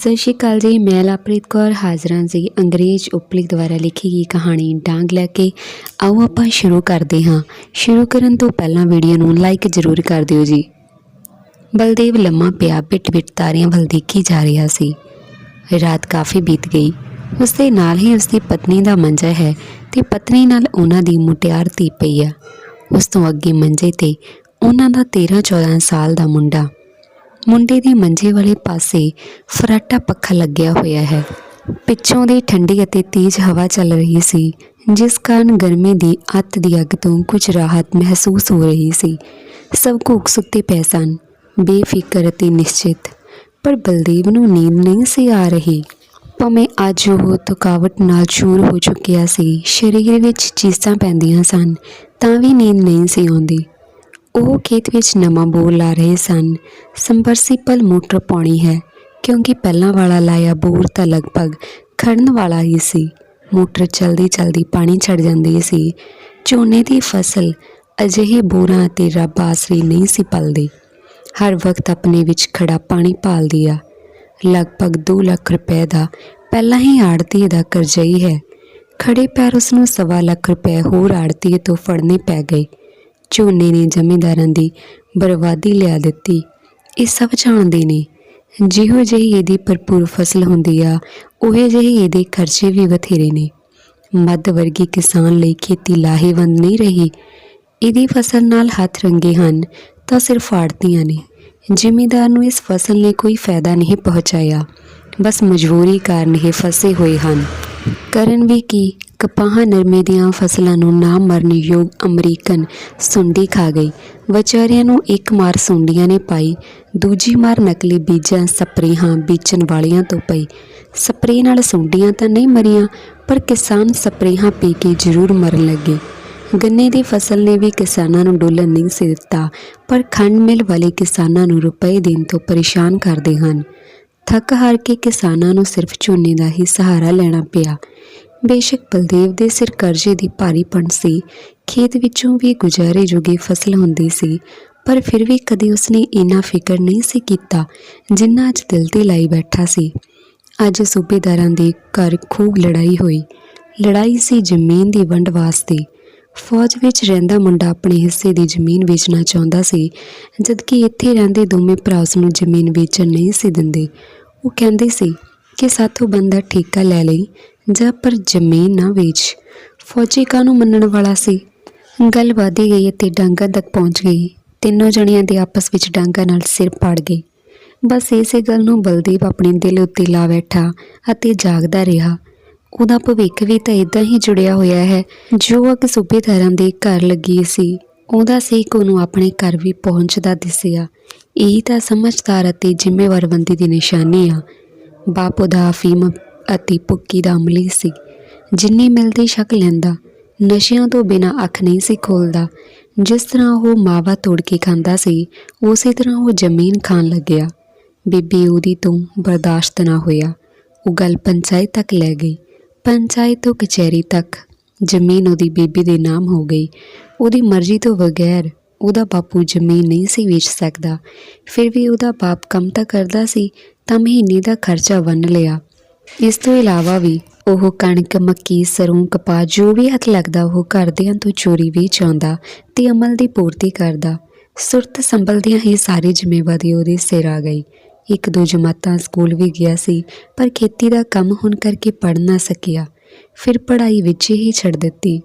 ਸਤਿ ਸ਼੍ਰੀ ਅਕਾਲ ਜੀ, ਮੈਂ ਲਾਪ੍ਰੀਤ ਕੌਰ, ਹਾਜ਼ਰਾਂ ਜੀ ਅੰਗਰੇਜ਼ ਉਪਲੀ ਦੁਆਰਾ ਲਿਖੀ ਗਈ ਕਹਾਣੀ ਡਾਂਗ ਲੈ ਕੇ। ਆਓ ਆਪਾਂ ਸ਼ੁਰੂ ਕਰਦੇ ਹਾਂ। ਸ਼ੁਰੂ ਕਰਨ ਤੋਂ ਪਹਿਲਾਂ ਵੀਡੀਓ ਨੂੰ ਲਾਈਕ ਜ਼ਰੂਰ ਕਰ ਦਿਓ ਜੀ। ਬਲਦੇਵ ਲੰਮਾ ਪਿਆ ਬਿਟ ਬਿਟ ਤਾਰਿਆਂ ਵੱਲ ਦੇਖੀ ਜਾ ਰਿਹਾ ਸੀ। ਰਾਤ ਕਾਫੀ ਬੀਤ ਗਈ। ਉਸ ਦੇ ਨਾਲ ਹੀ ਉਸ ਦੀ ਪਤਨੀ ਦਾ ਮੰਜਾ ਹੈ ਤੇ ਪਤਨੀ ਨਾਲ ਉਹਨਾਂ ਦੀ ਮੁਟਿਆਰ ਧੀ ਪਈ ਆ। ਉਸ ਤੋਂ ਅੱਗੇ ਮੰਜੇ ਤੇ ਉਹਨਾਂ ਦਾ 13-14 ਸਾਲ ਦਾ ਮੁੰਡਾ। ਮੁੰਡੇ ਦੇ ਮੰਜੇ ਵਾਲੇ ਪਾਸੇ ਫਰਾਟਾ ਪੱਖਾ ਲੱਗਿਆ ਹੋਇਆ ਹੈ। ਪਿੱਛੋਂ ਦੀ ਠੰਡੀ ਅਤੇ ਤੇਜ਼ ਹਵਾ ਚੱਲ ਰਹੀ ਸੀ, ਜਿਸ ਕਾਰਨ ਗਰਮੀ ਦੀ ਅੱਤ ਦੀ ਅੱਗ ਤੋਂ ਕੁਝ ਰਾਹਤ ਮਹਿਸੂਸ ਹੋ ਰਹੀ ਸੀ। ਸਭ ਘੂਕ ਸੁੱਤੇ ਪਏ ਸਨ, ਬੇਫਿਕਰ ਅਤੇ ਨਿਸ਼ਚਿਤ, ਪਰ ਬਲਦੇਵ ਨੂੰ ਨੀਂਦ ਨਹੀਂ ਸੀ ਆ ਰਹੀ। ਭਾਵੇਂ ਅੱਜ ਉਹ ਥਕਾਵਟ ਨਾਲ ਚੂਰ ਹੋ ਚੁੱਕਿਆ ਸੀ, ਸਰੀਰ ਵਿੱਚ ਚੀਸਾਂ ਪੈਂਦੀਆਂ ਸਨ, ਤਾਂ ਵੀ ਨੀਂਦ ਨਹੀਂ ਸੀ ਆਉਂਦੀ। ਉਹ ਖੇਤ ਵਿੱਚ ਨਵਾਂ ਬੋਰ ਲਾ ਰਹੇ ਸਨ। ਸੰਬਰਸੀਪਲ ਮੋਟਰ ਪਾਉਣੀ ਹੈ, ਕਿਉਂਕਿ ਪਹਿਲਾਂ ਵਾਲਾ ਲਾਇਆ ਬੋਰ ਤਾਂ ਲਗਭਗ ਖੜਨ ਵਾਲਾ ਹੀ ਸੀ। ਮੋਟਰ ਚਲਦੀ ਚਲਦੀ ਪਾਣੀ ਛੱਡ ਜਾਂਦੀ ਸੀ। ਝੋਨੇ ਦੀ ਫਸਲ ਅਜਿਹੇ ਬੋਰਾਂ ਅਤੇ ਰੱਬ ਆਸਰੀ ਨਹੀਂ ਸੀ ਪਲਦੀ। ਹਰ ਵਕਤ ਆਪਣੇ ਵਿੱਚ ਖੜਾ ਪਾਣੀ ਪਾਲਦੀ ਆ। ਲਗਭਗ 2 ਲੱਖ ਰੁਪਏ ਦਾ ਪਹਿਲਾਂ ਹੀ ਆੜਤੀ ਦਾ ਕਰਜ਼ਾ ਹੈ ਖੜੇ ਪੈਰ ਉਸ ਨੂੰ ਸਵਾ ਲੱਖ ਰੁਪਏ ਹੋਰ ਆੜਤੀ ਤੋਂ ਫੜਨੇ ਪੈ ਗਏ। ਝੋਨੇ ਨੇ ਜ਼ਮੀਂਦਾਰਾਂ ਦੀ ਬਰਬਾਦੀ ਲਿਆ ਦਿੱਤੀ। ਇਹ ਸਭ ਜਾਣਦੇ ਨੇ। ਜਿਹੋ ਜਿਹੀ ਇਹਦੀ ਭਰਪੂਰ ਫਸਲ ਹੁੰਦੀ ਆ, ਉਹੇ ਜਿਹੇ ਇਹਦੇ ਖਰਚੇ ਵੀ ਬਥੇਰੇ ਨੇ। ਮੱਧ ਵਰਗੀ ਕਿਸਾਨ ਲਈ ਖੇਤੀ ਲਾਹੇਵੰਦ ਨਹੀਂ ਰਹੀ। ਇਹਦੀ ਫਸਲ ਨਾਲ ਹੱਥ ਰੰਗੇ ਹਨ ਤਾਂ ਸਿਰਫ ਆੜਤੀਆਂ ਨੇ। ਜ਼ਿਮੀਦਾਰ ਨੂੰ ਇਸ ਫਸਲ ਨੇ ਕੋਈ ਫਾਇਦਾ ਨਹੀਂ ਪਹੁੰਚਾਇਆ। ਬਸ ਮਜਬੂਰੀ ਕਾਰਨ ਇਹ ਫਸੇ ਹੋਏ ਹਨ। ਕਰਨ ਵੀ ਕੀ? ਕਪਾਹ ਨਰਮੇ ਦੀਆਂ ਫਸਲਾਂ ਨੂੰ ਨਾ ਮਰਨ ਯੋਗ ਅਮਰੀਕਨ ਸੁੰਡੀ ਖਾ ਗਈ। ਵਿਚਾਰਿਆਂ ਨੂੰ ਇੱਕ ਮਾਰ ਸੁੰਡੀਆਂ ਨੇ ਪਾਈ, ਦੂਜੀ ਮਾਰ ਨਕਲੀ ਬੀਜਾਂ, ਸਪਰੇਹਾਂ ਬੀਜਣ ਵਾਲਿਆਂ ਤੋਂ ਪਈ। ਸਪਰੇਅ ਨਾਲ ਸੁੰਡੀਆਂ ਤਾਂ ਨਹੀਂ ਮਰੀਆਂ, ਪਰ ਕਿਸਾਨ ਸਪਰੇਹਾਂ ਪੀ ਕੇ ਜ਼ਰੂਰ ਮਰਨ ਲੱਗੇ। ਗੰਨੇ ਦੀ ਫਸਲ ਨੇ ਵੀ ਕਿਸਾਨਾਂ ਨੂੰ ਡੋਲਣ ਨਹੀਂ ਸੀ ਦਿੱਤਾ, ਪਰ ਖੰਡ ਮਿਲ ਵਾਲੇ ਕਿਸਾਨਾਂ ਨੂੰ ਰੁਪਏ ਦੇਣ ਤੋਂ ਪਰੇਸ਼ਾਨ ਕਰਦੇ ਹਨ। ਥੱਕ ਹਾਰ ਕੇ ਕਿਸਾਨਾਂ ਨੂੰ ਸਿਰਫ ਝੋਨੇ ਦਾ ਹੀ ਸਹਾਰਾ ਲੈਣਾ ਪਿਆ। ਬੇਸ਼ੱਕ ਬਲਦੇਵ ਦੇ ਸਿਰ ਕਰਜ਼ੇ ਦੀ ਭਾਰੀ ਭਾਰੀਪਣ ਸੀ। ਖੇਤ ਵਿੱਚੋਂ ਵੀ ਗੁਜ਼ਾਰੇ ਜੋਗੀ ਫਸਲ ਹੁੰਦੀ ਸੀ, ਪਰ ਫਿਰ ਵੀ ਕਦੇ ਉਸਨੇ ਇੰਨਾ ਫਿਕਰ ਨਹੀਂ ਸੀ ਕੀਤਾ ਜਿੰਨਾ ਅੱਜ ਦਿਲ ਤੇ ਲਾਈ ਬੈਠਾ ਸੀ। ਅੱਜ ਸੂਬੇਦਾਰਾਂ ਦੇ ਘਰ ਖੂਬ ਲੜਾਈ ਹੋਈ। ਲੜਾਈ ਸੀ ਜ਼ਮੀਨ ਦੀ ਵੰਡ ਵਾਸਤੇ। ਫੌਜ ਵਿੱਚ ਰਹਿੰਦਾ ਮੁੰਡਾ ਆਪਣੇ ਹਿੱਸੇ ਦੀ ਜ਼ਮੀਨ ਵੇਚਣਾ ਚਾਹੁੰਦਾ ਸੀ, ਜਦਕਿ ਇੱਥੇ ਰਹਿੰਦੇ ਦੋਵੇਂ ਭਰਾ ਉਸ ਨੂੰ ਜ਼ਮੀਨ ਵੇਚਣ ਨਹੀਂ ਸੀ ਦਿੰਦੇ। ਉਹ ਕਹਿੰਦੇ ਸੀ ਕਿ ਸਾਥੋਂ ਬੰਦਾ ਠੇਕਾ ਲੈ ਲਈ ਜਾਂ ਪਰ ਜ਼ਮੀਨ ਨਾ ਵੇਚ। ਫੌਜੀ ਕਾਨੂੰ ਮੰਨਣ ਵਾਲਾ ਸੀ? ਗੱਲ ਵਧੀ ਗਈ ਅਤੇ ਡਾਂਗਾ ਤੱਕ ਪਹੁੰਚ ਗਈ। ਤਿੰਨੋਂ ਜਣਿਆਂ ਦੇ ਆਪਸ ਵਿੱਚ ਡਾਂਗਾ ਨਾਲ ਸਿਰ ਪਾੜ ਗਏ। ਬਸ ਇਸੇ ਗੱਲ ਨੂੰ ਬਲਦੀਪ ਆਪਣੇ ਦਿਲ ਉੱਤੇ ਲਾ ਬੈਠਾ ਅਤੇ ਜਾਗਦਾ ਰਿਹਾ। ਉਹਦਾ ਭਵਿੱਖ ਵੀ ਤਾਂ ਇਦਾਂ ਹੀ ਜੁੜਿਆ ਹੋਇਆ ਹੈ, ਜੋ ਇੱਕ ਸੂਬੇਦਾਰਾਂ ਦੇ ਘਰ ਲੱਗੀ ਸੀ। ਉਹਦਾ ਸੇਕ ਉਹਨੂੰ ਆਪਣੇ ਘਰ ਵੀ ਪਹੁੰਚਦਾ ਦਿਸਿਆ। ਇਹ ਤਾਂ ਸਮਝਦਾਰ ਅਤੇ ਜ਼ਿੰਮੇਵਾਰ ਬੰਦੇ ਦੀ ਨਿਸ਼ਾਨੀ ਆ। ਬਾਪ ਉਹਦਾ ਅਫੀਮ ਅਤੇ ਪੁੱਕੀ ਦਾ ਅਮਲੀ ਸੀ। ਜਿੰਨੇ ਮਿਲਦੇ ਸ਼ੱਕ ਲੈਂਦਾ, ਨਸ਼ਿਆਂ ਤੋਂ ਬਿਨਾ ਅੱਖ ਨਹੀਂ ਸੀ ਖੋਲਦਾ। ਜਿਸ ਤਰ੍ਹਾਂ ਉਹ ਮਾਵਾ ਤੋੜ ਕੇ ਖਾਂਦਾ ਸੀ, ਉਸੇ ਤਰ੍ਹਾਂ ਉਹ ਜ਼ਮੀਨ ਖਾਣ ਲੱਗਿਆ। ਬੀਬੀ ਉਹਦੀ ਤੋਂ ਬਰਦਾਸ਼ਤ ਨਾ ਹੋਇਆ। ਉਹ ਗੱਲ ਪੰਚਾਇਤ ਤੱਕ ਲੈ ਗਈ। ਪੰਚਾਇਤ ਤੋਂ ਕਚਹਿਰੀ ਤੱਕ ਜ਼ਮੀਨ ਉਹਦੀ ਬੀਬੀ ਦੇ ਨਾਮ ਹੋ ਗਈ। ਉਹਦੀ ਮਰਜ਼ੀ ਤੋਂ ਬਗੈਰ ਉਹਦਾ ਬਾਪੂ ਜ਼ਮੀਨ ਨਹੀਂ ਸੀ ਵੇਚ ਸਕਦਾ। ਫਿਰ ਵੀ ਉਹਦਾ ਬਾਪ ਕੰਮ ਤਾਂ ਕਰਦਾ ਸੀ, ਤਾਂ ਮਹੀਨੇ ਦਾ ਖਰਚਾ ਵੰਨ ਲਿਆ। ਇਸ ਤੋਂ ਇਲਾਵਾ ਵੀ ਉਹ ਕਣਕ, ਮੱਕੀ ਸਰੋਂ ਕਪਾਹ ਜੋ ਵੀ ਹੱਥ ਲੱਗਦਾ, ਉਹ ਘਰਦਿਆਂ ਤੋਂ ਚੋਰੀ ਵੀ ਚਾਹੁੰਦਾ ਤੇ ਅਮਲ ਦੀ ਪੂਰਤੀ ਕਰਦਾ। ਸੁਰਤ ਸੰਭਲਦਿਆਂ ਹੀ ਸਾਰੀ ਜ਼ਿੰਮੇਵਾਰੀ ਉਹਦੇ ਸਿਰ ਆ ਗਈ। ਇੱਕ ਦੋ ਜਮਾਤਾਂ ਸਕੂਲ ਵੀ ਗਿਆ ਸੀ, ਪਰ ਖੇਤੀ ਦਾ ਕੰਮ ਹੋਣ ਕਰਕੇ ਪੜ੍ਹ ਨਾ ਸਕਿਆ। ਫਿਰ ਪੜ੍ਹਾਈ ਵਿੱਚ ਹੀ ਛੱਡ ਦਿੱਤੀ।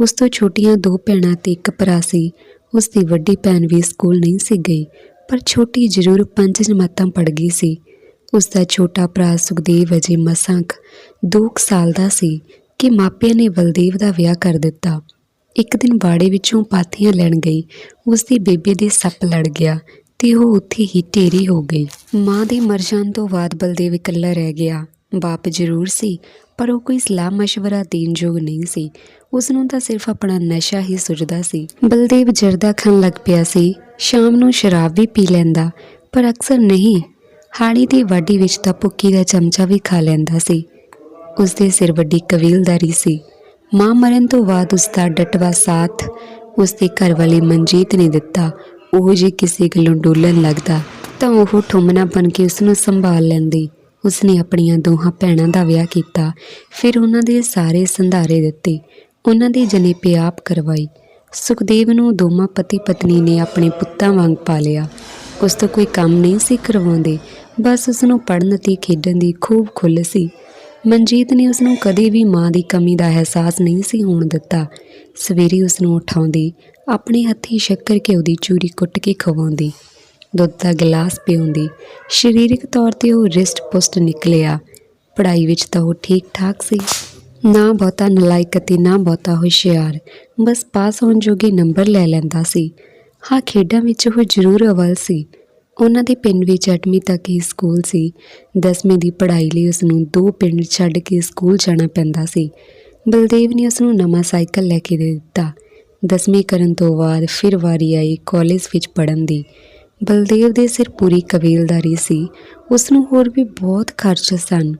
ਉਸ ਤੋਂ ਛੋਟੀਆਂ ਦੋ ਭੈਣਾਂ ਤੇ ਇੱਕ ਭਰਾ ਸੀ। ਉਸ ਦੀ ਵੱਡੀ ਭੈਣ ਵੀ ਸਕੂਲ ਨਹੀਂ ਸੀ ਗਈ, ਪਰ ਛੋਟੀ ਜ਼ਰੂਰ ਪੰਜ ਜਮਾਤਾਂ ਪੜ੍ਹ ਗਈ ਸੀ। ਉਸ ਦਾ ਛੋਟਾ ਭਰਾ ਸੁਖਦੇਵ ਅਜੇ ਮਸਾਂ ਕੁ ਦੋ ਕੁ ਸਾਲ ਦਾ ਸੀ ਕਿ ਮਾਪਿਆਂ ਨੇ ਬਲਦੇਵ ਦਾ ਵਿਆਹ ਕਰ ਦਿੱਤਾ। ਇੱਕ ਦਿਨ ਬਾੜੇ ਵਿੱਚੋਂ ਪਾਥੀਆਂ ਲੈਣ ਗਈ। ਉਸ ਦੀ ਬੇਬੇ ਦੇ ਸੱਪ ਲੜ ਗਿਆ। ਤੇ ਉਹ ਉੱਥੇ ਹੀ ਢੇਰੀ ਹੋ ਗਈ ਮਾਂ ਦੇ ਮਰ ਜਾਣ ਤੋਂ ਬਾਅਦ ਬਲਦੇਵ ਇਕੱਲਾ ਰਹਿ ਗਿਆ। ਬਾਪ ਜ਼ਰੂਰ ਸੀ, ਪਰ ਉਹ ਕੋਈ ਸਲਾਹ مشਵਰਾ ਦੇਣ ਯੋਗ ਨਹੀਂ ਸੀ। ਉਸ ਨੂੰ ਤਾਂ ਸਿਰਫ ਆਪਣਾ ਨਸ਼ਾ ਹੀ ਸੁਝਦਾ ਸੀ। ਬਲਦੇਵ ਜਰਦਾ ਖਾਣ ਲੱਗ ਪਿਆ ਸੀ। ਸ਼ਾਮ ਨੂੰ ਸ਼ਰਾਬ ਵੀ ਪੀ ਲੈਂਦਾ, ਪਰ ਅਕਸਰ ਨਹੀਂ। ਹਾੜੀ ਦੀ ਵਾਢੀ ਵਿੱਚ ਤਾਂ ਪੁੱਕੀ ਦਾ ਚਮਚਾ ਵੀ ਖਾ ਲੈਂਦਾ ਸੀ। ਉਸ ਦੇ ਸਿਰ ਵੱਡੀ ਕਬੀਲਦਾਰੀ ਸੀ। ਮਾਂ ਮਰਨ ਤੋਂ ਬਾਅਦ ਉਸ ਦਾ ਡਟਵਾ ਸਾਥ ਉਸ ਦੇ ਘਰ ਵਾਲੇ ਮਨਜੀਤ ਨੇ ਦਿੱਤਾ। ਉਹ ਜੇ ਕਿਸੇ ਗੱਲੋਂ ਡੋਲਣ ਲੱਗਦਾ, ਤਾਂ ਉਹ ਠੁੰਮਣਾ ਬਣ ਕੇ ਉਸ ਨੂੰ ਸੰਭਾਲ ਲੈਂਦੀ। ਉਸਨੇ ਆਪਣੀਆਂ ਦੋਹਾਂ ਭੈਣਾਂ ਦਾ ਵਿਆਹ ਕੀਤਾ, ਫਿਰ ਉਹਨਾਂ ਦੇ ਸਾਰੇ ਸੰਧਾਰੇ ਦਿੱਤੇ। ਉਹਨਾਂ ਦੀ ਜਨੇਪੇ ਆਪ ਕਰਵਾਈ। ਸੁਖਦੇਵ ਨੂੰ ਦੋਵਾਂ ਪਤੀ ਪਤਨੀ ਨੇ ਆਪਣੇ ਪੁੱਤਾਂ ਵਾਂਗ ਪਾਲਿਆ। ਉਸ ਤੋਂ ਕੋਈ ਕੰਮ ਨਹੀਂ ਸੀ ਕਰਵਾਉਂਦੇ, ਬਸ ਉਸ ਨੂੰ ਪੜ੍ਹਨ ਅਤੇ ਖੇਡਣ ਦੀ ਖੂਬ ਖੁੱਲ੍ਹ ਸੀ। ਮਨਜੀਤ ਨੇ ਉਸ ਨੂੰ ਕਦੇ ਵੀ ਮਾਂ ਦੀ ਕਮੀ ਦਾ ਅਹਿਸਾਸ ਨਹੀਂ ਸੀ ਹੋਣ ਦਿੱਤਾ। ਸਵੇਰੇ ਉਸ ਨੂੰ ਉਠਾਉਂਦੀ, ਆਪਣੇ ਹੱਥੀਂ ਸ਼ੱਕਰ ਘਿਓ ਦੀ ਚੂਰੀ ਕੁੱਟ ਕੇ ਖਵਾਉਂਦੀ। ਦੁੱਧ ਦਾ ਗਲਾਸ ਪਿਉਂਦੀ। ਸਰੀਰਕ ਤੌਰ ਤੇ ਉਹ ਰਿਸਟ ਪੁਸਟ ਨਿਕਲਿਆ। ਪੜ੍ਹਾਈ ਵਿੱਚ ਤਾਂ ਉਹ ਠੀਕ ਠਾਕ ਸੀ। ਨਾ ਬਹੁਤਾ ਨਲਾਇਕ ਅਤੇ ਨਾ ਬਹੁਤਾ ਹੁਸ਼ਿਆਰ। ਬਸ ਪਾਸ ਹੋਣ ਜੋਗੇ ਨੰਬਰ ਲੈ ਲੈਂਦਾ ਸੀ। ਹਾਂ, ਖੇਡਾਂ ਵਿੱਚ ਉਹ ਜ਼ਰੂਰ ਅਵਲ ਸੀ। ਉਹਨਾਂ ਦੇ ਪਿੰਡ ਵਿੱਚ 8ਵੀਂ ਤੱਕ ਹੀ ਸਕੂਲ ਸੀ। 10ਵੀਂ ਦੀ ਪੜ੍ਹਾਈ ਲਈ ਉਸ ਨੂੰ ਦੋ ਪਿੰਡ ਛੱਡ ਕੇ ਸਕੂਲ ਜਾਣਾ ਪੈਂਦਾ ਸੀ। ਬਲਦੇਵ ਨੇ ਉਸ ਨੂੰ ਨਵਾਂ ਸਾਈਕਲ ਲੈ ਕੇ ਦੇ ਦਿੱਤਾ। 10ਵੀਂ ਕਰਨ ਤੋਂ ਬਾਅਦ ਫਿਰ ਵਾਰੀ ਆਈ ਕਾਲਜ ਵਿੱਚ ਪੜ੍ਹਨ ਦੀ। ਬਲਦੇਵ ਦੇ ਸਿਰ ਪੂਰੀ ਕਬੀਲਦਾਰੀ ਸੀ। ਉਸ ਨੂੰ ਹੋਰ ਵੀ ਬਹੁਤ ਖਰਚ ਸਨ।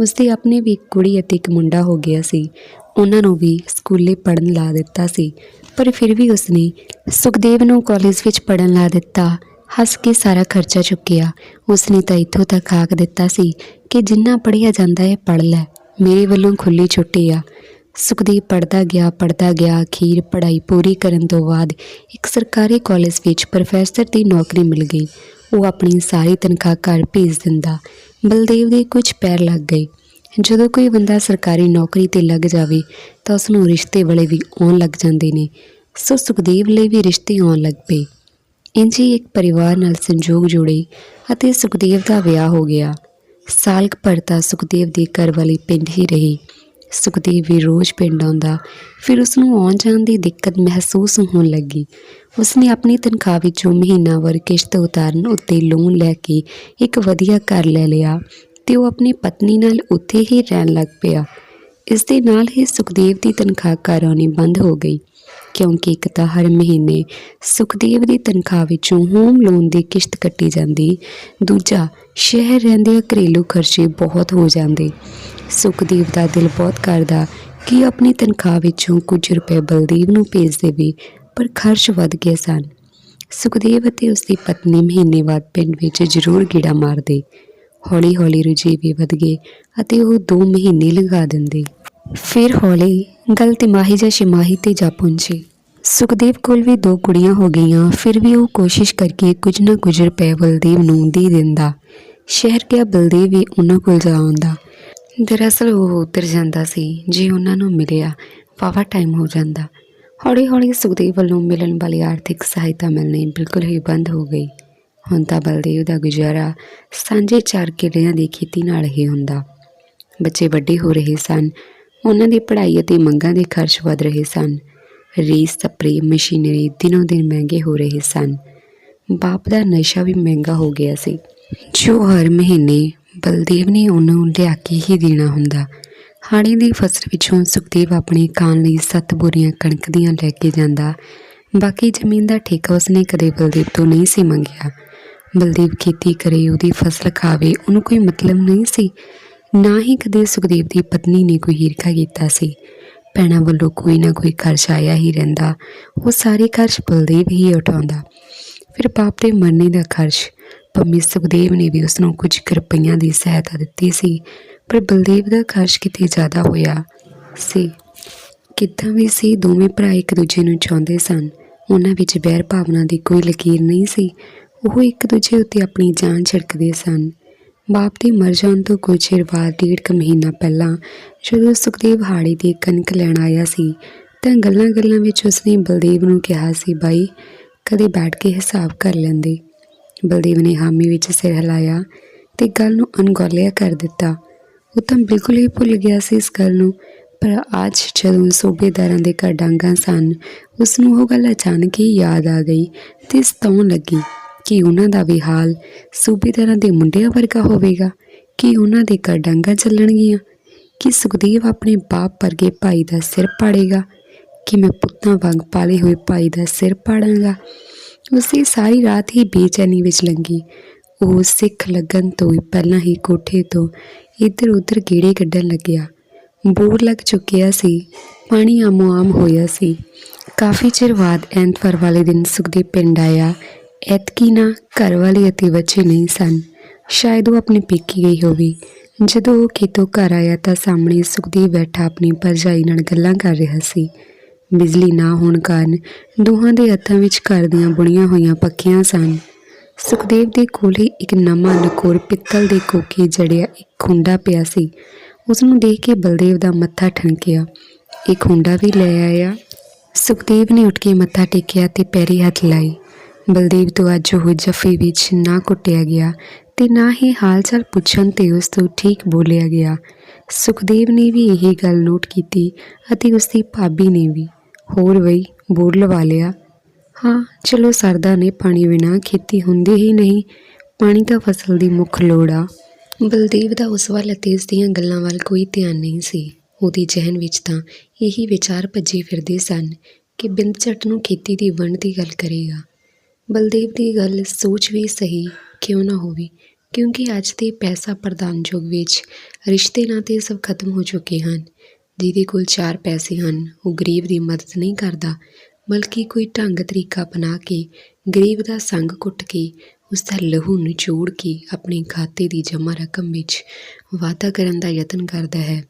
ਉਸਦੇ ਆਪਣੇ ਵੀ ਇੱਕ ਕੁੜੀ ਅਤੇ ਇੱਕ ਮੁੰਡਾ ਹੋ ਗਿਆ ਸੀ। ਉਹਨਾਂ ਨੂੰ ਵੀ ਸਕੂਲੇ ਪੜਨ ਲਾ ਦਿੱਤਾ ਸੀ। ਪਰ ਫਿਰ ਵੀ ਉਸਨੇ ਸੁਖਦੇਵ ਨੂੰ ਕਾਲਜ ਵਿੱਚ ਪੜਨ ਲਾ ਦਿੱਤਾ। ਹੱਸ ਕੇ ਸਾਰਾ ਖਰਚਾ ਚੁੱਕਿਆ। ਉਸਨੇ ਤਾਂ ਇੱਥੋਂ ਤੱਕ ਆਖ ਦਿੱਤਾ ਸੀ ਕਿ ਜਿੰਨਾ ਪੜਿਆ ਜਾਂਦਾ ਹੈ ਪੜ ਲੈ। ਮੇਰੇ ਵੱਲੋਂ ਖੁੱਲੀ ਛੁੱਟੀ ਆ। ਸੁਖਦੇਵ ਪੜਦਾ ਗਿਆ ਪੜਦਾ ਗਿਆ, ਅਖੀਰ ਪੜ੍ਹਾਈ ਪੂਰੀ ਕਰਨ ਤੋਂ ਬਾਅਦ ਇੱਕ ਸਰਕਾਰੀ ਕਾਲਜ ਵਿੱਚ ਪ੍ਰੋਫੈਸਰ ਦੀ ਨੌਕਰੀ ਮਿਲ ਗਈ। ਉਹ ਆਪਣੀ ਸਾਰੀ ਤਨਖਾਹ ਘਰ ਭੇਜ ਦਿੰਦਾ। ਬਲਦੇਵ ਦੇ ਕੁਝ ਪੈਰ ਲੱਗ ਗਏ। ਜਦੋਂ ਕੋਈ ਬੰਦਾ ਸਰਕਾਰੀ ਨੌਕਰੀ ਤੇ ਲੱਗ ਜਾਵੇ, ਤਾਂ ਉਸ ਨੂੰ ਰਿਸ਼ਤੇ ਵਾਲੇ ਵੀ ਆਉਣ ਲੱਗ ਜਾਂਦੇ ਨੇ। ਸੋ ਸੁਖਦੇਵ ਲਈ ਵੀ ਰਿਸ਼ਤੇ ਆਉਣ ਲੱਗ ਪਏ। ਇੰਝ ਹੀ ਇੱਕ ਪਰਿਵਾਰ ਨਾਲ ਸੰਜੋਗ ਜੁੜੇ ਅਤੇ ਸੁਖਦੇਵ ਦਾ ਵਿਆਹ ਹੋ ਗਿਆ। ਸਾਲ ਕੁ ਭਰ ਤਾਂ ਸੁਖਦੇਵ ਦੀ ਘਰ ਵਾਲੀ ਪਿੰਡ ਹੀ ਰਹੀ। ਸੁਖਦੇਵ ਵੀ ਰੋਜ਼ ਪਿੰਡ ਆਉਂਦਾ। ਫਿਰ ਉਸ ਨੂੰ ਆਉਣ ਜਾਣ ਦੀ ਦਿੱਕਤ ਮਹਿਸੂਸ ਹੋਣ ਲੱਗੀ। ਉਸਨੇ ਆਪਣੀ ਤਨਖਾਹ ਵਿੱਚੋਂ ਮਹੀਨਾਵਾਰ ਕਿਸ਼ਤ ਉਤਾਰਨ ਉੱਤੇ ਲੋਨ ਲੈ ਕੇ ਇੱਕ ਵਧੀਆ ਘਰ ਲੈ ਲਿਆ ਤੇ ਉਹ ਆਪਣੀ ਪਤਨੀ ਨਾਲ ਉੱਥੇ ਹੀ ਰਹਿਣ ਲੱਗ ਪਿਆ। ਇਸ ਦੇ ਨਾਲ ਹੀ ਸੁਖਦੇਵ ਦੀ ਤਨਖਾਹ ਘਰ ਆਉਣੀ ਬੰਦ ਹੋ ਗਈ। ਕਿਉਂਕਿ ਇੱਕ ਤਾਂ ਹਰ ਮਹੀਨੇ ਸੁਖਦੇਵ ਦੀ ਤਨਖਾਹ ਵਿੱਚੋਂ ਹੋਮ ਲੋਨ ਦੀ ਕਿਸ਼ਤ ਕੱਟੀ ਜਾਂਦੀ, ਦੂਜਾ ਸ਼ਹਿਰ ਰਹਿੰਦੇ ਘਰੇਲੂ ਖਰਚੇ ਬਹੁਤ ਹੋ ਜਾਂਦੇ। ਸੁਖਦੇਵ ਦਾ ਦਿਲ ਬਹੁਤ ਕਰਦਾ ਕਿ ਆਪਣੀ ਤਨਖਾਹ ਵਿੱਚੋਂ ਕੁਝ ਰੁਪਏ ਬਲਦੇਵ ਨੂੰ ਭੇਜ ਦੇਵੇ, ਪਰ ਖਰਚ ਵੱਧ ਗਏ ਸਨ। ਸੁਖਦੇਵ ਅਤੇ ਉਸਦੀ ਪਤਨੀ ਮਹੀਨੇ ਬਾਅਦ ਪਿੰਡ ਵਿੱਚ ਜ਼ਰੂਰ ਗੇੜਾ ਮਾਰਦੇ। ਹੌਲੀ-ਹੌਲੀ ਰੁਝੇਵੇ ਵਧ ਗਏ ਅਤੇ ਉਹ 2 ਮਹੀਨੇ ਲੰਘਾ ਦਿੰਦੇ। ਫਿਰ ਹੌਲੀ ਗੱਲ ਤਿਮਾਹੀ ਜਾਂ ਸ਼ਿਮਾਹੀ ਤੇ ਜਾ ਪਹੁੰਚੀ ਸੁਖਦੇਵ ਕੋਲ ਵੀ ਦੋ ਕੁੜੀਆਂ ਹੋ ਗਈਆਂ ਫਿਰ ਵੀ ਉਹ ਕੋਸ਼ਿਸ਼ ਕਰਕੇ ਕੁਝ ਨਾ ਕੁਝ ਰੁਪਏ ਬਲਦੇਵ ਨੂੰ ਦੇ ਦਿੰਦਾ ਸ਼ਹਿਰ ਗਿਆ ਬਲਦੇਵ ਵੀ ਉਹਨਾਂ ਕੋਲ ਜਾ ਆਉਂਦਾ ਦਰਅਸਲ ਉਹ ਉਤਰ ਜਾਂਦਾ ਸੀ ਜੇ ਉਹਨਾਂ ਨੂੰ ਮਿਲਿਆ ਵਾਵਾ ਟਾਈਮ ਹੋ ਜਾਂਦਾ ਹੌਲੀ-ਹੌਲੀ ਸੁਖਦੇਵ ਵੱਲੋਂ ਮਿਲਣ ਵਾਲੀ ਆਰਥਿਕ ਸਹਾਇਤਾ ਮਿਲਣੀ ਬਿਲਕੁਲ ਹੀ ਬੰਦ ਹੋ ਗਈ ਹੁਣ ਤਾਂ ਬਲਦੇਵ ਦਾ ਗੁਜ਼ਾਰਾ ਸਾਂਝੇ ਚਾਰ ਕਿੱਲਿਆਂ ਦੀ ਖੇਤੀ ਨਾਲ ਹੀ ਹੁੰਦਾ ਬੱਚੇ ਵੱਡੇ ਹੋ ਰਹੇ ਸਨ ਉਹਨਾਂ ਦੀ ਪੜ੍ਹਾਈ ਅਤੇ ਮੰਗਾਂ ਦੇ ਖਰਚ ਵਧ ਰਹੇ ਸਨ। ਰੇਸ ਸਪਰੇ ਮਸ਼ੀਨਰੀ ਦਿਨੋਂ ਦਿਨ ਮਹਿੰਗੇ ਹੋ ਰਹੇ ਸਨ। ਬਾਪ ਦਾ ਨਸ਼ਾ ਵੀ ਮਹਿੰਗਾ ਹੋ ਗਿਆ ਸੀ। ਜੋ ਹਰ ਮਹੀਨੇ ਬਲਦੇਵ ਨੇ ਉਹਨੂੰ ਲਿਆ ਕੇ ਹੀ ਦੇਣਾ ਹੁੰਦਾ। ਹਾੜੀ ਦੀ ਫਸਲ ਵਿੱਚੋਂ ਸੁਖਦੇਵ ਆਪਣੇ ਖਾਣ ਲਈ ਸੱਤ ਬੋਰੀਆਂ ਕਣਕ ਦੀਆਂ ਲੈ ਕੇ ਜਾਂਦਾ। ਬਾਕੀ ਜ਼ਮੀਨ ਦਾ ਠੇਕਾ ਉਸਨੇ ਕਦੇ ਬਲਦੇਵ ਤੋਂ ਨਹੀਂ ਸੀ ਮੰਗਿਆ। ਬਲਦੇਵ ਖੇਤੀ ਕਰੇ, ਉਹਦੀ ਫਸਲ ਖਾਵੇ, ਉਹਨੂੰ ਕੋਈ ਮਤਲਬ ਨਹੀਂ ਸੀ। ਨਾ ਹੀ ਕਦੇ ਸੁਖਦੇਵ ਦੀ ਪਤਨੀ ਨੇ ਕੋਈ ਹੀਰਖਾ ਕੀਤਾ ਸੀ। ਭੈਣਾਂ ਵੱਲੋਂ ਕੋਈ ਨਾ ਕੋਈ ਖਰਚ ਆਇਆ ਹੀ ਰਹਿੰਦਾ। ਉਹ ਸਾਰੇ ਖਰਚ ਬਲਦੇਵ ਹੀ ਉਠਾਉਂਦਾ। ਫਿਰ ਬਾਪ ਦੇ ਮਰਨੇ ਦਾ ਖਰਚ। ਪੰਮੀ ਸੁਖਦੇਵ ਨੇ ਵੀ ਉਸ ਨੂੰ ਕੁਝ ਕੁ ਰੁਪਈਆਂ ਦੀ ਸਹਾਇਤਾ ਦਿੱਤੀ ਸੀ, ਪਰ ਬਲਦੇਵ ਦਾ ਖਰਚ ਕਿਤੇ ਜ਼ਿਆਦਾ ਹੋਇਆ ਸੀ। ਕਿੱਦਾਂ ਵੀ ਸੀ, ਦੋਵੇਂ ਭਰਾ ਇੱਕ ਦੂਜੇ ਨੂੰ ਚਾਹੁੰਦੇ ਸਨ। ਉਹਨਾਂ ਵਿੱਚ ਬੈਰ ਭਾਵਨਾ ਦੀ ਕੋਈ ਲਕੀਰ ਨਹੀਂ ਸੀ। ਉਹ ਇੱਕ ਦੂਜੇ ਉੱਤੇ ਆਪਣੀ ਜਾਨ ਛਿੜਕਦੇ ਸਨ। ਬਾਪ ਦੇ ਮਰ ਜਾਣ ਤੋਂ ਕੁਝ ਚਿਰ ਬਾਅਦ ਡੇਢ ਕੁ ਮਹੀਨਾ ਪਹਿਲਾਂ ਜਦੋਂ ਸੁਖਦੇਵ ਹਾੜੀ ਦੀ ਕਣਕ ਲੈਣ ਆਇਆ ਸੀ, ਤਾਂ ਗੱਲਾਂ-ਗੱਲਾਂ ਵਿੱਚ ਉਸਨੇ ਬਲਦੇਵ ਨੂੰ ਕਿਹਾ ਸੀ, ਬਾਈ, ਕਦੇ ਬੈਠ ਕੇ ਹਿਸਾਬ ਕਰ ਲੈਂਦੇ। ਬਲਦੇਵ ਨੇ ਹਾਮੀ ਵਿੱਚ ਸਿਰ ਹਿਲਾਇਆ ਤੇ ਗੱਲ ਨੂੰ ਅਣਗੌਲਿਆ ਕਰ ਦਿੱਤਾ। ਉਹ ਤਾਂ ਬਿਲਕੁਲ ਹੀ ਭੁੱਲ ਗਿਆ ਸੀ ਇਸ ਗੱਲ ਨੂੰ, ਪਰ ਅੱਜ ਜਦੋਂ ਸੂਬੇਦਾਰਾਂ ਦੇ ਘਰ ਡਾਂਗਾਂ ਸਨ ਉਸ ਨੂੰ ਉਹ ਗੱਲ ਅਚਾਨਕ ਹੀ ਯਾਦ ਆ ਗਈ ਤੇ ਸਤਾਉਣ ਲੱਗੀ। ਕਿ ਉਹਨਾਂ ਦਾ ਵੀ ਹਾਲ ਸੂਬੇਦਾਰਾਂ ਦੇ ਮੁੰਡਿਆਂ ਵਰਗਾ ਹੋਵੇਗਾ, ਕਿ ਉਹਨਾਂ ਦੇ ਘਰ ਡਾਂਗਾਂ ਚੱਲਣਗੀਆਂ, ਕਿ ਸੁਖਦੇਵ ਆਪਣੇ ਬਾਪ ਵਰਗੇ ਭਾਈ ਦਾ ਸਿਰ ਪਾੜੇਗਾ, ਕਿ ਮੈਂ ਪੁੱਤਾਂ ਵਾਂਗ ਪਾਲੇ ਹੋਏ ਭਾਈ ਦਾ ਸਿਰ ਪਾੜਾਂਗਾ। ਉਸੇ ਸਾਰੀ ਰਾਤ ਹੀ ਬੇਚੈਨੀ ਵਿੱਚ ਲੰਗੀ ਉਹ ਸਿੱਖ ਲੱਗਣ ਤੋਂ ਹੀ ਪਹਿਲਾਂ ਹੀ ਕੋਠੇ ਤੋਂ ਇੱਧਰ ਉੱਧਰ ਗੇੜੇ ਕੱਢਣ ਲੱਗਿਆ। ਬੋਰ ਲੱਗ ਚੁੱਕਿਆ ਸੀ, ਪਾਣੀ ਆਮੋ ਆਮ ਹੋਇਆ ਸੀ। ਕਾਫੀ ਚਿਰ ਬਾਅਦ ਐਤਵਾਰ ਵਾਲੇ ਦਿਨ ਸੁਖਦੇਵ ਪਿੰਡ ਆਇਆ ਐਤਕੀ ਨਾ ਘਰ ਵਾਲੇ ਅਤੇ ਬੱਚੇ ਨਹੀਂ ਸਨ। ਸ਼ਾਇਦ ਉਹ ਆਪਣੇ ਪੇਕੀ ਗਈ ਹੋਵੇ। ਜਦੋਂ ਉਹ ਖੇਤੋਂ ਘਰ ਆਇਆ ਤਾਂ ਸਾਹਮਣੇ ਸੁਖਦੇਵ ਬੈਠਾ ਆਪਣੀ ਭਰਜਾਈ ਨਾਲ ਗੱਲਾਂ ਕਰ ਰਿਹਾ ਸੀ। ਬਿਜਲੀ ਨਾ ਹੋਣ ਕਾਰਨ ਦੋਹਾਂ ਦੇ ਹੱਥਾਂ ਵਿੱਚ ਘਰ ਦੀਆਂ ਬੁਣੀਆਂ ਹੋਈਆਂ ਪੱਖੀਆਂ ਸਨ। ਸੁਖਦੇਵ ਦੇ ਕੋਲ ਹੀ ਇੱਕ ਨਵਾਂ ਨਕੋਰ ਪਿੱਤਲ ਦੇ ਕੋਕੇ ਜੜਿਆ ਇੱਕ ਖੁੰਡਾ ਪਿਆ ਸੀ। ਉਸ ਨੂੰ ਦੇਖ ਕੇ ਬਲਦੇਵ ਦਾ ਮੱਥਾ ਠਣਕਿਆ। ਇਹ ਖੁੰਡਾ ਵੀ ਲੈ ਆਇਆ। ਸੁਖਦੇਵ ਨੇ ਉੱਠ ਕੇ ਮੱਥਾ ਟੇਕਿਆ ਤੇ ਪੈਰੀ ਹੱਥ ਲਾਈ। ਬਲਦੇਵ ਤੋਂ ਅੱਜ ਉਹ ਜੱਫੇ ਵਿੱਚ ਨਾ ਕੁੱਟਿਆ ਗਿਆ ਤੇ ਨਾ ਹੀ ਹਾਲ-ਚਾਲ ਪੁੱਛਣ ਤੇ ਉਸ ਤੋਂ ਠੀਕ ਬੋਲਿਆ ਗਿਆ। ਸੁਖਦੇਵ ਨੇ ਵੀ ਇਹ ਗੱਲ ਨੋਟ ਕੀਤੀ ਅਤੇ ਉਸ ਦੀ ਭਾਬੀ ਨੇ ਵੀ। ਹੋਰ ਵਈ ਬੋਰ ਲਵਾ ਲਿਆ। ਹਾਂ, ਚਲੋ ਸਰਦਾ ਨੇ ਪਾਣੀ ਬਿਨਾ ਖੇਤੀ ਹੁੰਦੀ ਹੀ ਨਹੀਂ, ਪਾਣੀ ਤਾਂ ਫਸਲ ਦੀ ਮੁੱਖ ਲੋੜ ਆ। ਬਲਦੇਵ ਦਾ ਉਸ ਵੱਲ ਅਤੇ ਉਸ ਦੀਆਂ ਗੱਲਾਂ ਵੱਲ ਕੋਈ ਧਿਆਨ ਨਹੀਂ ਸੀ। ਉਹਦੇ ਜ਼ਿਹਨ ਵਿੱਚ ਤਾਂ ਇਹੀ ਵਿਚਾਰ ਭੱਜੇ ਫਿਰਦੇ ਸਨ ਕਿ ਬਿੰਦ ਝੱਟ ਨੂੰ ਖੇਤੀ ਦੀ ਵੰਡ ਦੀ ਗੱਲ ਕਰੇਗਾ। ਬਲਦੇਵ ਦੀ ਗੱਲ ਸੋਚ ਵੀ ਸਹੀ ਕਿਉਂ ਨਾ ਹੋਵੇ, ਕਿਉਂਕਿ ਅੱਜ ਦੇ ਪੈਸਾ ਪ੍ਰਦਾਨ ਯੁੱਗ ਵਿੱਚ ਰਿਸ਼ਤੇ ਨਾਤੇ ਸਭ ਖਤਮ ਹੋ ਚੁੱਕੇ ਹਨ। ਜਿਹਦੇ ਕੋਲ ਚਾਰ ਪੈਸੇ ਹਨ, ਉਹ ਗਰੀਬ ਦੀ ਮਦਦ ਨਹੀਂ ਕਰਦਾ, ਬਲਕਿ ਕੋਈ ਢੰਗ ਤਰੀਕਾ ਬਣਾ ਕੇ, ਗਰੀਬ ਦਾ ਸੰਗ ਕੁੱਟ ਕੇ ਉਸ ਦਾ ਲਹੂ ਨਿਚੋੜ ਕੇ ਆਪਣੇ ਖਾਤੇ ਦੀ ਜਮ੍ਹਾਂ ਰਕਮ ਵਿੱਚ ਵਾਧਾ ਕਰਨ ਦਾ ਯਤਨ ਕਰਦਾ ਹੈ।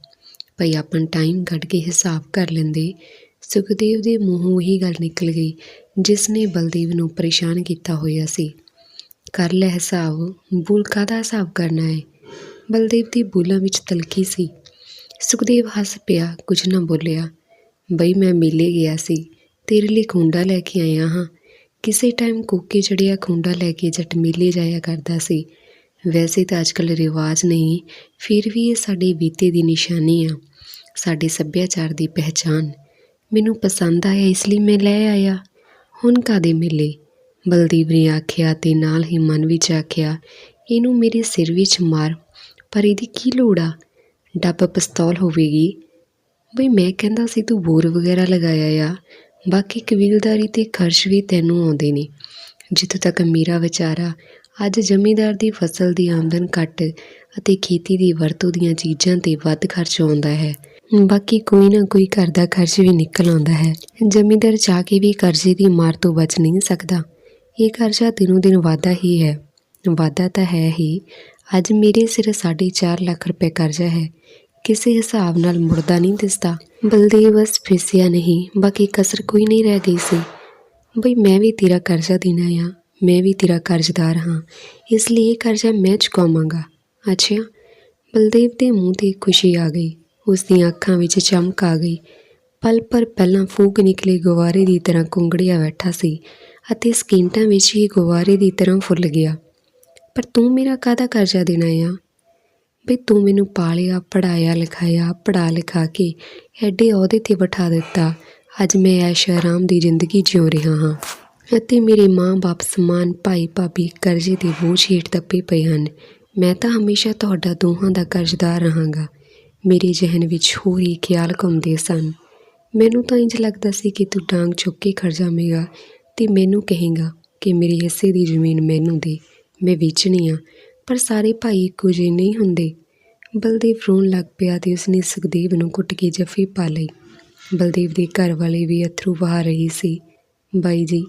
ਭਈ ਆਪਣ ਟਾਈਮ ਕੱਢ ਕੇ ਹਿਸਾਬ ਕਰ ਲੈਂਦੇ, ਸੁਖਦੇਵ ਦੇ ਮੂੰਹੋਂ ਇਹੀ ਗੱਲ ਨਿਕਲ ਗਈ ਜਿਸ ਨੇ ਬਲਦੇਵ ਨੂੰ ਪਰੇਸ਼ਾਨ ਕੀਤਾ ਹੋਇਆ ਸੀ। ਕਰ ਲੈ ਹਿਸਾਬ, ਬੋਲ ਕਾਹਦਾ ਹਿਸਾਬ ਕਰਨਾ ਹੈ ਬਲਦੇਵ ਦੀ ਬੋਲਾਂ ਵਿੱਚ ਤਲਖੀ ਸੀ। ਸੁਖਦੇਵ ਹੱਸ ਪਿਆ, ਕੁਝ ਨਾ ਬੋਲਿਆ। ਬਈ ਮੈਂ ਮੇਲੇ ਗਿਆ ਸੀ, ਤੇਰੇ ਲਈ ਖੁੰਡਾ ਲੈ ਕੇ ਆਇਆ ਹਾਂ। ਕਿਸੇ ਟਾਈਮ ਕੋਕੇ ਚੜਿਆ ਖੁੰਡਾ ਲੈ ਕੇ ਜੱਟ ਮੇਲੇ ਜਾਇਆ ਕਰਦਾ ਸੀ। ਵੈਸੇ ਤਾਂ ਅੱਜਕੱਲ ਰਿਵਾਜ ਨਹੀਂ, ਫਿਰ ਵੀ ਇਹ ਸਾਡੇ ਬੀਤੇ ਦੀ ਨਿਸ਼ਾਨੀ ਆ, ਸਾਡੇ ਸੱਭਿਆਚਾਰ ਦੀ ਪਹਿਚਾਨ ਮੈਨੂੰ ਪਸੰਦ ਆਇਆ, ਇਸ ਲਈ ਮੈਂ ਲੈ ਆਇਆ। ਹੁਣ ਕਾਦੇ ਮਿਲੇ? ਬਲਦੀਵ ਨੇ ਆਖਿਆ ਤੇ ਨਾਲ ਹੀ ਮਨ ਵਿੱਚ ਆਖਿਆ, ਇਹਨੂੰ ਮੇਰੇ ਸਿਰ ਵਿੱਚ ਮਾਰ, ਪਰ ਇਹਦੀ ਕੀ ਲੋੜ ਆ? ਡੱਬ ਪਿਸਤੌਲ ਹੋਵੇਗੀ? ਬਈ ਮੈਂ ਕਹਿੰਦਾ ਸੀ ਤੂੰ ਬੋਰ ਵਗੈਰਾ ਲਗਾਇਆ ਆ। ਬਾਕੀ ਕਬੀਲਦਾਰੀ ਤੇ ਖਰਚ ਵੀ ਤੈਨੂੰ ਆਉਂਦੇ ਨੇ। ਜਿੱਥੋਂ ਤੱਕ ਮੇਰਾ ਵਿਚਾਰਾ ਅੱਜ ਜ਼ਮੀਂਦਾਰ ਦੀ ਫਸਲ ਦੀ ਆਮਦਨ ਘੱਟ ਅਤੇ ਖੇਤੀ ਦੀ ਵਰਤੋਂ ਦੀਆਂ ਚੀਜ਼ਾਂ ਤੇ ਵੱਧ ਖਰਚ ਆਉਂਦਾ ਹੈ। ਬਾਕੀ ਕੋਈ ਨਾ ਕੋਈ ਘਰ ਦਾ ਖਰਚ ਵੀ ਨਿਕਲ ਆਉਂਦਾ ਹੈ। ਜ਼ਮੀਂਦਾਰ ਚਾਹ ਕੇ ਵੀ ਕਰਜ਼ੇ ਦੀ ਮਾਰ ਤੋਂ ਬਚ ਨਹੀਂ ਸਕਦਾ। ਇਹ ਕਰਜ਼ਾ ਦਿਨੋਂ ਦਿਨ ਵਾਧਾ ਹੀ ਹੈ। ਵਾਧਾ ਤਾਂ ਹੈ ਹੀ। ਅੱਜ ਮੇਰੇ ਸਿਰ 4.5 ਲੱਖ ਰੁਪਏ ਕਰਜ਼ਾ ਹੈ। ਕਿਸੇ ਹਿਸਾਬ ਨਾਲ ਮੁੜਦਾ ਨਹੀਂ ਦਿਸਦਾ। ਬਲਦੇਵ ਬਸ ਫਿਸਿਆ ਨਹੀਂ। ਬਾਕੀ ਕਸਰ ਕੋਈ ਨਹੀਂ ਰਹਿ ਗਈ ਸੀ। ਬਈ ਮੈਂ ਵੀ ਤੇਰਾ ਕਰਜ਼ਾ ਦੇਣਾ ਆ ਮੈਂ ਵੀ ਤੇਰਾ ਕਰਜ਼ਦਾਰ ਹਾਂ। ਇਸ ਲਈ ਇਹ ਕਰਜ਼ਾ ਮੈਂ ਚੁਕਾਵਾਂਗਾ। ਅੱਛਾ। ਬਲਦੇਵ ਦੇ ਮੂੰਹ ਤੇ ਖੁਸ਼ੀ ਆ ਗਈ। ਉਸ ਦੀਆਂ ਅੱਖਾਂ ਵਿੱਚ ਚਮਕ ਆ ਗਈ। ਪਲ ਪਰ ਪਹਿਲਾਂ ਫੂਕ ਨਿਕਲੇ ਗੁਵਾਰੇ ਦੀ ਤਰ੍ਹਾਂ ਕੁੰਗੜਿਆ ਬੈਠਾ ਸੀ ਅਤੇ ਸਕਿੰਟਾਂ ਵਿੱਚ ਹੀ ਗੁਵਾਰੇ ਦੀ ਤਰ੍ਹਾਂ ਫੁੱਲ ਗਿਆ। ਪਰ ਤੂੰ ਮੇਰਾ ਕਾਹਦਾ ਕਰਜ਼ਾ ਦੇਣਾ ਆ ਬਈ ਤੂੰ ਮੈਨੂੰ ਪਾਲਿਆ ਪੜਾਇਆ ਲਿਖਾਇਆ ਪੜਾ ਲਿਖਾ ਕੇ ਐਡੇ ਅਹੁਦੇ ਤੇ ਬਿਠਾ ਦਿੱਤਾ। ਅੱਜ ਮੈਂ ਐਸ਼ ਆਰਾਮ ਦੀ ਜ਼ਿੰਦਗੀ ਜਿਉ ਰਿਹਾ ਹਾਂ ਅਤੇ ਮੇਰੇ ਮਾਂ-ਬਾਪ ਸਮਾਨ ਭਾਈ ਭਾਬੀ ਕਰਜ਼ੇ ਦੇ ਬੋਝ ਹੇਠ ਦੱਬੇ ਪਏ ਹਨ। ਮੈਂ ਤਾਂ ਹਮੇਸ਼ਾ ਤੁਹਾਡਾ ਦੋਹਾਂ ਦਾ ਕਰਜ਼ਦਾਰ ਰਹਾਂਗਾ। ਮੇਰੇ ਜ਼ਿਹਨ ਵਿੱਚ ਹੋਰ ਹੀ ਖਿਆਲ ਘੁੰਮਦੇ ਸਨ। ਮੈਨੂੰ ਤਾਂ ਇੰਜ ਲੱਗਦਾ ਸੀ ਕਿ ਤੂੰ ਡਾਂਗ ਚੁੱਕ ਕੇ ਖੜ ਜਾਵੇਂਗਾ ਤੇ ਮੈਨੂੰ ਕਹੇਗਾ ਕਿ ਮੇਰੇ ਹਿੱਸੇ ਦੀ ਜ਼ਮੀਨ ਮੈਨੂੰ ਦੇ, ਮੈਂ ਵੇਚਣੀ ਆ, ਪਰ ਸਾਰੇ ਭਾਈ ਇੱਕੋ ਜਿਹੇ ਨਹੀਂ ਹੁੰਦੇ। ਬਲਦੇਵ ਰੋਣ ਲੱਗ ਪਿਆ ਤੇ ਉਸਨੇ ਸੁਖਦੇਵ ਨੂੰ ਕੁੱਟ ਕੇ ਜੱਫੀ ਪਾ ਲਈ ਬਲਦੇਵ ਦੇ ਘਰ ਵਾਲੇ ਵੀ ਅਥਰੂ ਵਹਾ ਰਹੀ ਸੀ। ਬਾਈ ਜੀ,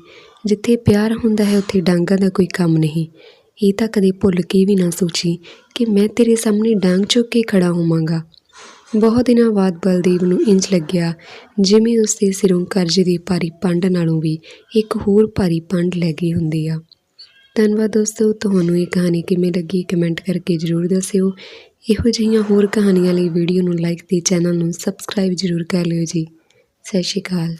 ਜਿੱਥੇ ਪਿਆਰ ਹੁੰਦਾ ਹੈ, ਉੱਥੇ ਡਾਂਗਾਂ ਦਾ ਕੋਈ ਕੰਮ ਨਹੀਂ। ਇਹ ਤਾਂ ਕਦੇ ਭੁੱਲ ਕੇ ਵੀ ਨਾ ਸੋਚੀ ਕਿ ਮੈਂ ਤੇਰੇ ਸਾਹਮਣੇ ਡਾਂਗ ਚੁੱਕ ਕੇ ਖੜਾ ਹੋਵਾਂਗਾ। ਬਹੁਤ ਦਿਨਾਂ ਬਾਅਦ ਬਲਦੇਵ ਨੂੰ ਇੰਜ ਲੱਗਿਆ ਜਿਵੇਂ ਉਸ ਦੇ ਸਿਰੋਂ ਕਰਜ਼ੇ ਦੀ ਭਾਰੀ ਪੰਡ ਨਾਲੋਂ ਵੀ ਇੱਕ ਹੋਰ ਭਾਰੀ ਪੰਡ ਲੈ ਗਈ ਹੁੰਦੀ ਆ। ਧੰਨਵਾਦ ਦੋਸਤੋ, ਤੁਹਾਨੂੰ ਇਹ ਕਹਾਣੀ ਕਿਵੇਂ ਲੱਗੀ ਕਮੈਂਟ ਕਰਕੇ ਜ਼ਰੂਰ ਦੱਸਿਓ। ਇਹੋ ਜਿਹੀਆਂ ਹੋਰ ਕਹਾਣੀਆਂ ਲਈ ਵੀਡੀਓ ਨੂੰ ਲਾਈਕ ਤੇ ਚੈਨਲ ਨੂੰ ਸਬਸਕ੍ਰਾਈਬ ਜ਼ਰੂਰ ਕਰ ਲਿਓ ਜੀ। ਸਤਿ ਸ਼੍ਰੀ ਅਕਾਲ।